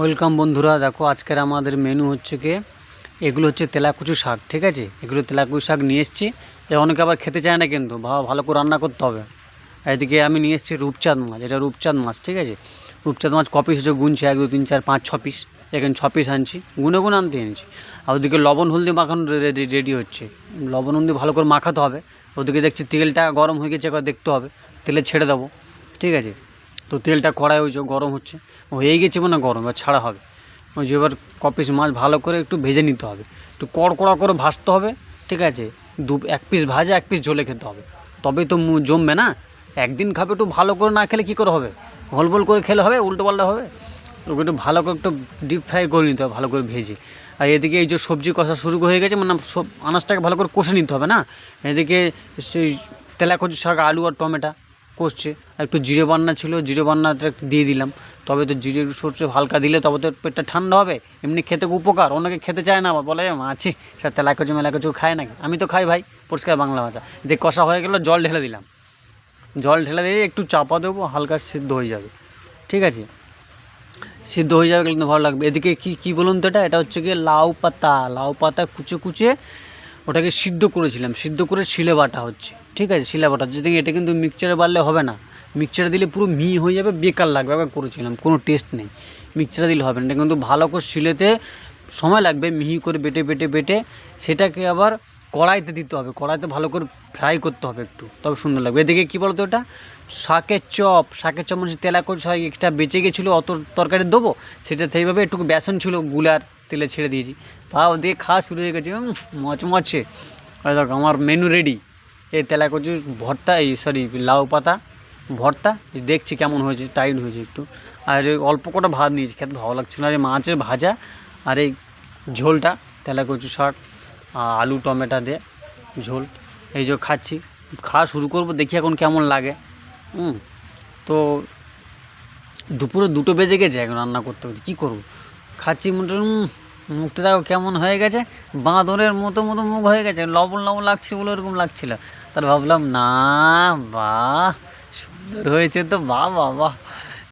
Welcome বন্ধুরা, দেখো আজকের আমাদের মেনু হচ্ছে কি? এগুলো হচ্ছে তেলাকুচু শাক, ঠিক আছে? এগুলো তেলাকুচু শাক নিয়ে এসেছি। অনেকে আবার খেতে চায় না কিন্তু ভালো ভালো করে রান্না করতে হবে। এদিকে আমি নিয়ে এসেছি রূপচাঁদ মাছ, এটা রূপচাঁদ মাছ, ঠিক আছে? রূপচাঁদ মাছ কপিস হচ্ছে গুনছে এক দু তিন, চার, পাঁচ, ছ পিস এখানে ছ পিস আনছি, গুনে গুনে আনতে এনেছি। আর ওদিকে লবণ, হলদি মাখানো রেডি রেডি হচ্ছে। লবণ, হলদি ভালো করে মাখাতে হবে। ওদিকে দেখছি তেলটা গরম হয়ে গেছে, একবার দেখতে হবে। তেলে ছেড়ে দেবো, ঠিক আছে? তো তেলটা কড়াই হয়েছে গরম হচ্ছে। ও হয়ে গেছে মানে গরম, এবার ছাড়া হবে। ওই যে এবার কপিস মাছ ভালো করে একটু ভেজে নিতে হবে। একটু কড়কড়া করে ভাজতে হবে, ঠিক আছে? দু, এক পিস ভাজা, এক পিস ঝোলে খেতে হবে। তবেই তো জমবে না। একদিন খাবে একটু ভালো করে না খেলে কী করে হবে? ভল করে খেলে হবে, উল্টো পাল্টা হবে? ওকে একটু ভালো করে একটু ডিপ ফ্রাই করে নিতে হবে, ভালো করে ভেজে। আর এদিকে এই যে সবজি কষা শুরু হয়ে গেছে মানে সব আনাজটাকে ভালো করে কষে নিতে হবে না? এদিকে সেই তেলাকচু শাক, আলু আর টমেটো। কষছে আর একটু জিরে বান্না ছিল, জিরে বান্নাটা একটু দিয়ে দিলাম। তবে তো জিরে সরষে হালকা দিলে তবে তো পেটটা ঠান্ডা হবে। এমনি খেতে উপকার অনেকে খেতে চায় না আবার, বলে মাছি সে তেলাকচু মেলাকচু খায় নাকি? আমি তো খাই ভাই, পরিষ্কার বাংলা ভাষা। দিয়ে কষা হয়ে গেলো, জল ঢেলে দিলাম। জল ঢেলে দিয়ে একটু চাপা দেবো, হালকা সিদ্ধ হয়ে যাবে। ঠিক আছে? সিদ্ধ হয়ে যাবে, কিন্তু ভালো লাগবে। এদিকে কি কি বলুন তো এটা? এটা হচ্ছে গিয়ে লাউ পাতা। লাউ পাতা কুচে কুচে ওটাকে সিদ্ধ করেছিলাম। সিদ্ধ করে শিলে বাটা হচ্ছে। ঠিক আছে? শিলে বাটা হচ্ছে। এটা কিন্তু মিক্সচারে বাড়লে হবে না। মিক্সচারে দিলে পুরো মি হয়ে যাবে, বেকার লাগবে। আবার করেছিলাম, কোনো টেস্ট নেই। মিক্সচারে দিলে হবে না। এটা কিন্তু ভালো করে শিলেতে সময় লাগবে, মিহি করে বেটে বেটে বেটে। সেটাকে আবার কড়াইতে দিতে হবে, কড়াইতে ভালো করে ফ্রাই করতে হবে একটু, তবে সুন্দর লাগবে। এদিকে কী বলতো ওটা? শাকের চপ শাকের চপ মানে তেলা করে শাক একটা বেঁচে গেছিল, অত তরকারি দেবো, সেটা সেইভাবে একটু বেসন ছিল, গুলার তেলে ছেড়ে দিয়েছি। পা ওদিকে খাওয়া শুরু হয়ে গেছে মচমচে। দেখো, আমার মেনু রেডি এই তেলা কচু ভর্তা, এই সরি লাউ পাতা, ভর্তা দেখছি কেমন হয়েছে, টাইট হয়েছে একটু। আর অল্প কটা ভাত নিয়েছি, খেতে ভালো লাগছিল আর এই মাছের ভাজা, আর এই ঝোলটা, তেলা কচু শাক। আলু, টমেটো দিয়ে ঝোল। এই যে খাচ্ছি। খাওয়া শুরু করব, দেখি এখন কেমন লাগে। হুম, তো দুপুরে দুটো বেজে গেছে এখন রান্না করতে করতে। কী করব? খাচ্ছি মোটামুটি মুখটা দেখো কেমন হয়ে গেছে। বাঁদরের মতো মতো মুখ হয়ে গেছে। লবণ লবণ লাগছে বলে ওরকম লাগছিল। তার ভাবলাম, না, বাহ, সুন্দর হয়েছে তো, বাহ বাহ বাহ।